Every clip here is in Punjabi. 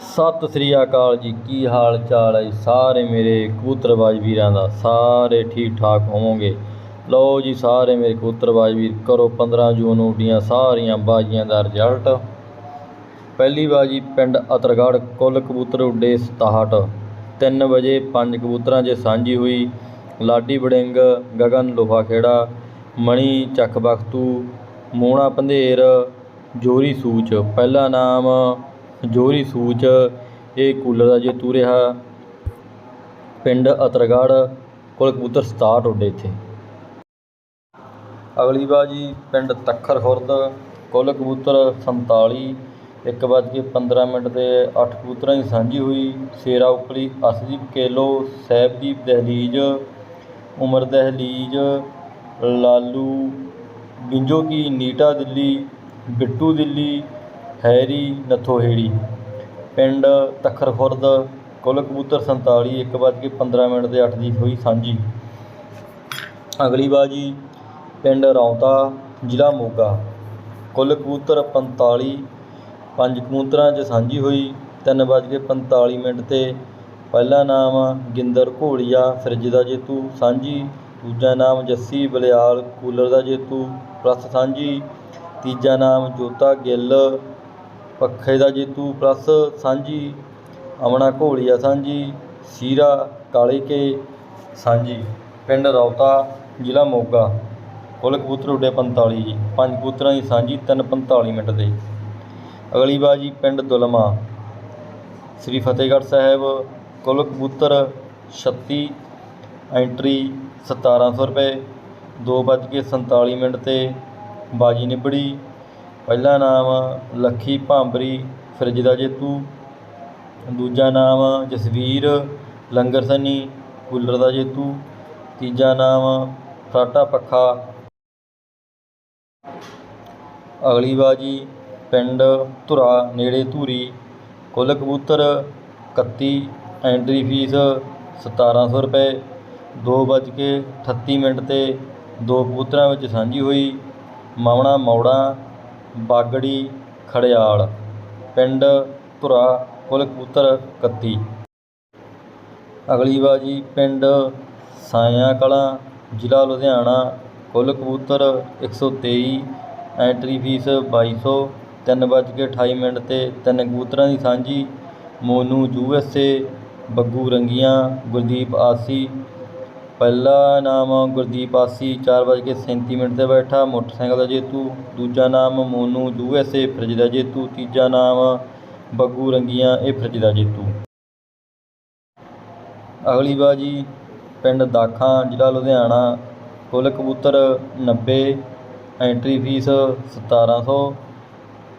ਸਤਿ ਸ੍ਰੀ ਅਕਾਲ ਜੀ, ਕੀ ਹਾਲ ਚਾਲ ਹੈ ਜੀ? ਸਾਰੇ ਮੇਰੇ ਕਬੂਤਰਬਾਜ਼ ਵੀਰਾਂ ਦਾ ਸਾਰੇ ਠੀਕ ਠਾਕ ਹੋਵੋਗੇ। ਲਓ ਜੀ, ਸਾਰੇ ਮੇਰੇ ਕਬੂਤਰਬਾਜ਼ ਵੀਰ, ਕਰੋ 15 ਜੂਨ ਨੂੰ ਉੱਡੀਆਂ ਸਾਰੀਆਂ ਬਾਜ਼ੀਆਂ ਦਾ ਰਿਜ਼ਲਟ। ਪਹਿਲੀ ਬਾਜੀ ਪਿੰਡ ਅਤਰਗੜ੍ਹ, ਕੁੱਲ ਕਬੂਤਰ ਉੱਡੇ 67 3 ਵਜੇ ਪੰਜ ਕਬੂਤਰਾਂ 'ਚ ਸਾਂਝੀ ਹੋਈ ਲਾਡੀ ਬੜਿੰਗ ਗਗਨ ਲੋਹਾ ਖੇੜਾ ਮਣੀ ਚੱਕ ਬਖਤੂ ਮੋਣਾ ਪੰਧੇਰ, ਜੋਰੀ ਸੂਚ। ਪਹਿਲਾ ਨਾਮ ਜੋਹਰੀ ਸੂਚ, ਇਹ ਕੂਲਰ ਦਾ ਜੇਤੂ ਰਿਹਾ। ਪਿੰਡ ਅਤਰਗੜ੍ਹ ਕੁੱਲ ਕਬੂਤਰ 67 ਉੱਡੇ ਇੱਥੇ। ਅਗਲੀ ਬਾਜੀ ਪਿੰਡ ਤੱਖਰ ਖੁਰਦ ਕੁੱਲ ਕਬੂਤਰ 47 ਇੱਕ ਵੱਜ ਕੇ 15 ਮਿੰਟ ਤੇ 8 ਕਬੂਤਰਾਂ ਦੀ ਸਾਂਝੀ ਹੋਈ। ਸ਼ੇਰਾ ਉਪਲੀ, ਅਸਦੀਪ ਕੇਲੋ, ਸਹਿਬਦੀਪ ਦਹਲੀਜ, ਉਮਰ ਦਹਲੀਜ, ਲਾਲੂ, ਬਿੰਜੋ ਕੀ, ਨੀਟਾ ਦਿੱਲੀ, ਬਿੱਟੂ ਦਿੱਲੀ ਹੈਰੀ ਨੱਥੋਹੇੜੀ, ਪਿੰਡ ਤੱਖਰ ਖੁਰਦ ਕੁੱਲ ਕਬੂਤਰ 47 ਇੱਕ ਵੱਜ ਕੇ 15 ਮਿੰਟ ਦੇ 8 ਦੀ ਹੋਈ ਸਾਂਝੀ। ਅਗਲੀ ਬਾਜੀ, ਪਿੰਡ ਰੌਂਤਾ, ਜ਼ਿਲ੍ਹਾ ਮੋਗਾ। ਕੁੱਲ ਕਬੂਤਰ 45 ਪੰਜ ਕਬੂਤਰਾਂ 'ਚ ਸਾਂਝੀ ਹੋਈ, ਤਿੰਨ ਵੱਜ ਕੇ 45 ਮਿੰਟ ਤੇ ਪਹਿਲਾ ਨਾਮ ਗਿੰਦਰ ਘੋੜੀਆ, ਫਰਿੱਜ ਦਾ ਜੇਤੂ ਸਾਂਝੀ, ਦੂਜਾ ਨਾਮ ਜੱਸੀ ਬਲਿਆਲ, ਕੂਲਰ ਦਾ ਜੇਤੂ ਪਲੱਸ ਸਾਂਝੀ, ਤੀਜਾ ਨਾਮ ਜੋਤਾ ਗਿੱਲ ਪੱਖੇ ਦਾ ਜੇਤੂ ਪਲੱਸ ਸਾਂਝੀ, ਅਮਣਾ ਘੋੜੀਆ ਸਾਂਝੀ, ਸੀਰਾ ਕਾਲੇ ਕੇ ਸਾਂਝੀ, ਪਿੰਡ ਰੌਤਾ, ਜ਼ਿਲ੍ਹਾ ਮੋਗਾ। ਕੁੱਲ ਕਬੂਤਰ ਉੱਡੇ 45 ਜੀ। ਪੰਜ ਕਬੂਤਰਾਂ ਦੀ ਸਾਂਝੀ ਤਿੰਨ 45 ਮਿੰਟ ਦੇ ਅਗਲੀ ਬਾਜੀ ਪਿੰਡ ਦੁਲਮਾ। ਸ੍ਰੀ ਫਤਿਹਗੜ੍ਹ ਸਾਹਿਬ, ਕੁੱਲ ਕਬੂਤਰ 36 ਐਂਟਰੀ 1700 ਰੁਪਏ, ਦੋ ਵੱਜ ਕੇ 47 ਮਿੰਟ ਤੇ ਬਾਜੀ ਨਿਬੜੀ। ਪਹਿਲਾ ਨਾਮ ਲੱਖੀ ਭਾਂਬਰੀ ਫਰਿੱਜ ਦਾ ਜੇਤੂ, ਦੂਜਾ ਨਾਮ ਜਸਵੀਰ ਲੰਗਰ ਸਨੀ, ਕੂਲਰ ਦਾ ਜੇਤੂ, ਤੀਜਾ ਨਾਮ ਫਰਾਟਾ ਪੱਖਾ। ਅਗਲੀ ਬਾਜੀ ਪਿੰਡ ਧੁਰਾ, ਨੇੜੇ ਧੂਰੀ, ਕੁੱਲ ਕਬੂਤਰ 31 ਐਂਟਰੀ ਫੀਸ 1700 ਰੁਪਏ, ਦੋ ਵੱਜ ਕੇ 38 ਮਿੰਟ ਤੇ ਦੋ ਕਬੂਤਰਾਂ ਵਿੱਚ ਸਾਂਝੀ ਹੋਈ, ਮਾਵਣਾ ਮੌੜਾ ਬਾਗੜੀ, ਖੜਿਆਲ, ਪਿੰਡ ਧੁਰਾ ਕੁੱਲ ਕਬੂਤਰ 31 ਅਗਲੀ ਬਾਜੀ ਪਿੰਡ ਸਾਇਆ ਕਲਾਂ, ਜ਼ਿਲ੍ਹਾ ਲੁਧਿਆਣਾ ਕੁੱਲ ਕਬੂਤਰ 123 ਐਂਟਰੀ ਫੀਸ 2200 ਤਿੰਨ ਵੱਜ ਕੇ 28 ਮਿੰਟ ਤੇ ਤਿੰਨ ਕਬੂਤਰਾਂ ਦੀ ਸਾਂਝੀ, Monu U S A, Baggu Rangian, Gurdeep Asi ਪਹਿਲਾ ਨਾਮ ਗੁਰਦੀਪ ਆਸੀ, ਚਾਰ ਵੱਜ ਕੇ 37 ਮਿੰਟ ਤੇ ਬੈਠਾ, ਮੋਟਰਸਾਈਕਲ ਦਾ ਜੇਤੂ, ਦੂਜਾ ਨਾਮ Monu U S A, fridge ਦਾ ਜੇਤੂ, ਤੀਜਾ ਨਾਮ ਬੱਗੂ ਰੰਗੀਆਂ, ਇਹ ਫਰਿੱਜ ਦਾ ਜੇਤੂ। ਅਗਲੀ ਬਾਜੀ, ਪਿੰਡ ਦਾਖਾਂ, ਜ਼ਿਲ੍ਹਾ ਲੁਧਿਆਣਾ, ਕੁੱਲ ਕਬੂਤਰ 90 ਐਂਟਰੀ ਫੀਸ 1700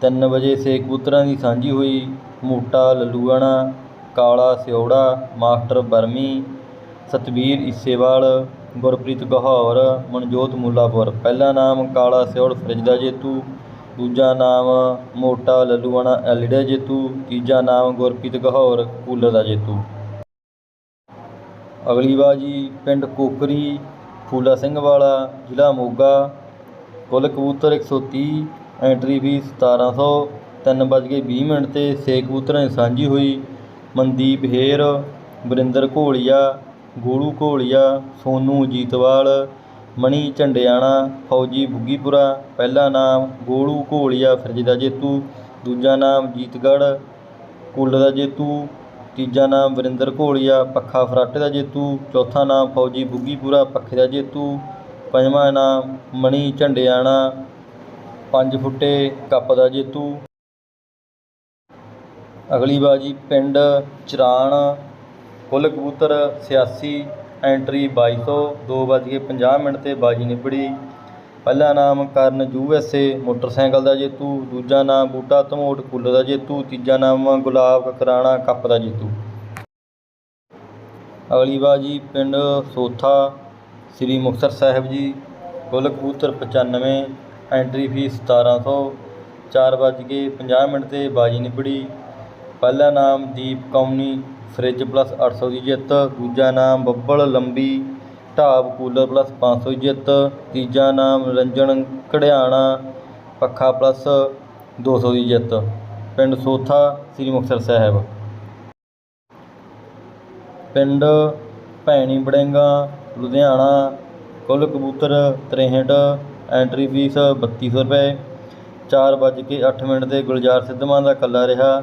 ਤਿੰਨ ਵਜੇ ਛੇ ਕਬੂਤਰਾਂ ਦੀ ਸਾਂਝੀ ਹੋਈ, ਮੋਟਾ ਲੱਲੂਆਣਾ, ਕਾਲਾ ਸਿਉੜਾ, ਮਾਸਟਰ ਬਰਮੀ ਸਤਵੀਰ ਈਸੇਵਾਲ, ਗੁਰਪ੍ਰੀਤ ਗਹੌਰ, ਮਨਜੋਤ ਮੁੱਲਾਪੁਰ। ਪਹਿਲਾ ਨਾਮ ਕਾਲਾ ਸਿਉੜ ਫਰਿੱਜ ਦਾ ਜੇਤੂ, ਦੂਜਾ ਨਾਮ ਮੋਟਾ ਲੱਲੂਆਣਾ ਐਲਡੀ ਦਾ ਜੇਤੂ, ਤੀਜਾ ਨਾਮ ਗੁਰਪ੍ਰੀਤ ਗਹੌਰ ਕੂਲਰ ਦਾ ਜੇਤੂ। ਅਗਲੀ ਬਾਜੀ ਪਿੰਡ ਕੋਕਰੀ, ਫੂਲਾ ਸਿੰਘ ਵਾਲਾ, ਜ਼ਿਲ੍ਹਾ ਮੋਗਾ। ਕੁੱਲ ਕਬੂਤਰ 130 ਐਂਟਰੀ ਫੀਸ 1700 ਤਿੰਨ ਵੱਜ ਕੇ 20 ਮਿੰਟ ਤੇ ਛੇ ਕਬੂਤਰਾਂ ਦੀ ਸਾਂਝੀ ਹੋਈ। ਮਨਦੀਪ ਹੇਰ, ਵਰਿੰਦਰ ਘੋਲੀਆ ਗੋਲੂ ਘੋਲੀਆ, ਸੋਨੂੰ ਜੀਤਵਾਲ, ਮਣੀ ਝੰਡਿਆਣਾ, ਫੌਜੀ ਬੁੱਗੀਪੁਰਾ ਪਹਿਲਾ ਨਾਮ ਗੋਲੂ ਘੋਲੀਆ ਫਰਿੱਜ ਦਾ ਜੇਤੂ, ਦੂਜਾ ਨਾਮ ਜੀਤਗੜ੍ਹ ਕੁੱਲ ਦਾ ਜੇਤੂ, ਤੀਜਾ ਨਾਮ ਵਰਿੰਦਰ ਘੋਲੀਆ ਪੱਖਾ ਫਰਾਟੇ ਦਾ ਜੇਤੂ, ਚੌਥਾ ਨਾਮ ਫੌਜੀ ਬੁੱਗੀਪੁਰਾ ਪੱਖੇ ਦਾ ਜੇਤੂ, ਪੰਜਵਾਂ ਨਾਮ ਮਣੀ ਝੰਡਿਆਣਾ, ਪੰਜ ਫੁੱਟੇ ਕੱਪ ਦਾ ਜੇਤੂ। ਅਗਲੀ ਬਾਜੀ ਪਿੰਡ ਚਰਾਣ ਕੁੱਲ ਕਬੂਤਰ 86 ਐਂਟਰੀ 2200 ਦੋ ਵੱਜ ਕੇ 50 ਮਿੰਟ ਤੇ ਬਾਜੀ ਨਿਬੜੀ। ਪਹਿਲਾ ਨਾਮ Karan U S A, motorcycle ਦਾ ਜੇਤੂ। ਦੂਜਾ ਨਾਮ ਬੂਟਾ ਧਮੋਟ ਕੁੱਲ ਦਾ ਜੇਤੂ। ਤੀਜਾ ਨਾਮ ਗੁਲਾਬ ਕਕਰਾਣਾ, ਕੱਪ ਦਾ ਜੇਤੂ। ਅਗਲੀ ਬਾਜੀ ਪਿੰਡ ਸੋਥਾ, ਸ੍ਰੀ ਮੁਕਤਸਰ ਸਾਹਿਬ ਜੀ। ਕੁੱਲ ਕਬੂਤਰ 95 ਐਂਟਰੀ ਫੀਸ 1700 ਚਾਰ ਵੱਜ ਕੇ 50 ਮਿੰਟ ਤੇ ਬਾਜੀ ਨਿਬੜੀ। ਪਹਿਲਾ ਨਾਮ ਦੀਪ ਕੌਮਨੀ ਫਰਿੱਜ ਪਲੱਸ 800 ਦੀ ਜਿੱਤ, ਦੂਜਾ ਨਾਮ ਬੱਬਲ ਲੰਬੀ, ਢਾਬ ਕੂਲਰ ਪਲੱਸ 500 ਦੀ ਜਿੱਤ, ਤੀਜਾ ਨਾਮ ਰੰਜਨ ਘੜਿਆਣਾ, ਪੱਖਾ ਪਲੱਸ 200 ਦੀ ਜਿੱਤ। ਪਿੰਡ ਸੋਥਾ, ਸ੍ਰੀ ਮੁਕਤਸਰ ਸਾਹਿਬ। ਪਿੰਡ ਭੈਣੀ ਬੜਿੰਗਾ ਲੁਧਿਆਣਾ, ਕੁੱਲ ਕਬੂਤਰ 63 ਐਂਟਰੀ ਫੀਸ 3200 ਰੁਪਏ। ਚਾਰ ਵੱਜ ਕੇ ਅੱਠ ਮਿੰਟ 'ਤੇ ਗੁਲਜ਼ਾਰ ਸਿੱਧਵਾਂ ਦਾ ਕੱਲਾ ਰਿਹਾ।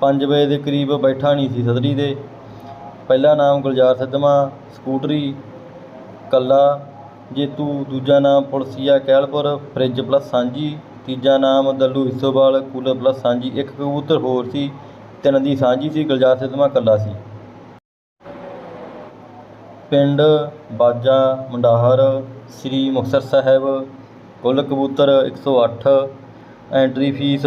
ਪੰਜ ਵਜੇ ਦੇ ਕਰੀਬ ਬੈਠਾ ਨਹੀਂ ਸੀ ਸਦਰੀ ਦੇ। ਪਹਿਲਾ ਨਾਮ ਗੁਲਜ਼ਾਰ ਸਿੱਧਵਾਂ, ਸਕੂਟਰੀ, ਕੱਲਾ, ਜੇਤੂ, ਦੂਜਾ ਨਾਮ ਪੁਲਸੀਆ ਕੈਲਪੁਰ, ਫਰਿੱਜ ਪਲੱਸ ਸਾਂਝੀ, ਤੀਜਾ ਨਾਮ ਦੱਲੂ ਹਿੱਸੋਵਾਲ, ਕੂਲਰ ਪਲੱਸ ਸਾਂਝੀ, ਇੱਕ ਕਬੂਤਰ ਹੋਰ ਸੀ, ਤਿੰਨ ਦੀ ਸਾਂਝੀ ਸੀ, ਗੁਲਜ਼ਾਰ ਸਿੱਧਵਾਂ ਕੱਲਾ ਸੀ। ਪਿੰਡ ਬਾਜਾ, ਮੰਡਾਹਰ, ਸ੍ਰੀ ਮੁਕਤਸਰ ਸਾਹਿਬ, ਕੁੱਲ ਕਬੂਤਰ 108 ਐਂਟਰੀ ਫੀਸ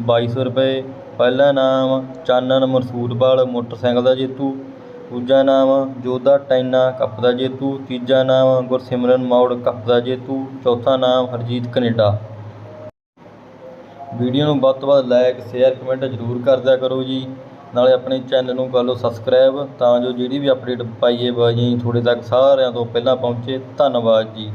2200 ਰੁਪਏ ਪਹਿਲਾ ਨਾਮ ਚਾਨਣ ਮਨਸੂਰਵਾਲ ਮੋਟਰਸਾਈਕਲ ਦਾ ਜੇਤੂ। ਦੂਜਾ ਨਾਮ ਜੋਧਾ ਟੈਨਾ ਕੱਪ ਦਾ ਜੇਤੂ। ਤੀਜਾ ਨਾਮ ਗੁਰਸਿਮਰਨ ਮੌੜ ਕੱਪ ਦਾ ਜੇਤੂ। ਚੌਥਾ ਨਾਮ ਹਰਜੀਤ ਕੈਨੇਡਾ। ਵੀਡੀਓ ਨੂੰ ਵੱਧ ਤੋਂ ਵੱਧ ਲਾਈਕ ਸ਼ੇਅਰ, ਕਮੈਂਟ ਜ਼ਰੂਰ ਕਰ ਦਿਆ ਕਰੋ ਜੀ। ਨਾਲੇ ਆਪਣੇ ਚੈਨਲ ਨੂੰ ਕਰ ਲਓ ਸਬਸਕ੍ਰਾਈਬ ਤਾਂ ਜੋ ਜਿਹੜੀ ਵੀ ਅਪਡੇਟ ਪਾਈਏ ਬਾਜੀ ਤੁਹਾਡੇ ਤੱਕ ਸਾਰਿਆਂ ਤੋਂ ਪਹਿਲਾਂ ਪਹੁੰਚੇ। ਧੰਨਵਾਦ ਜੀ।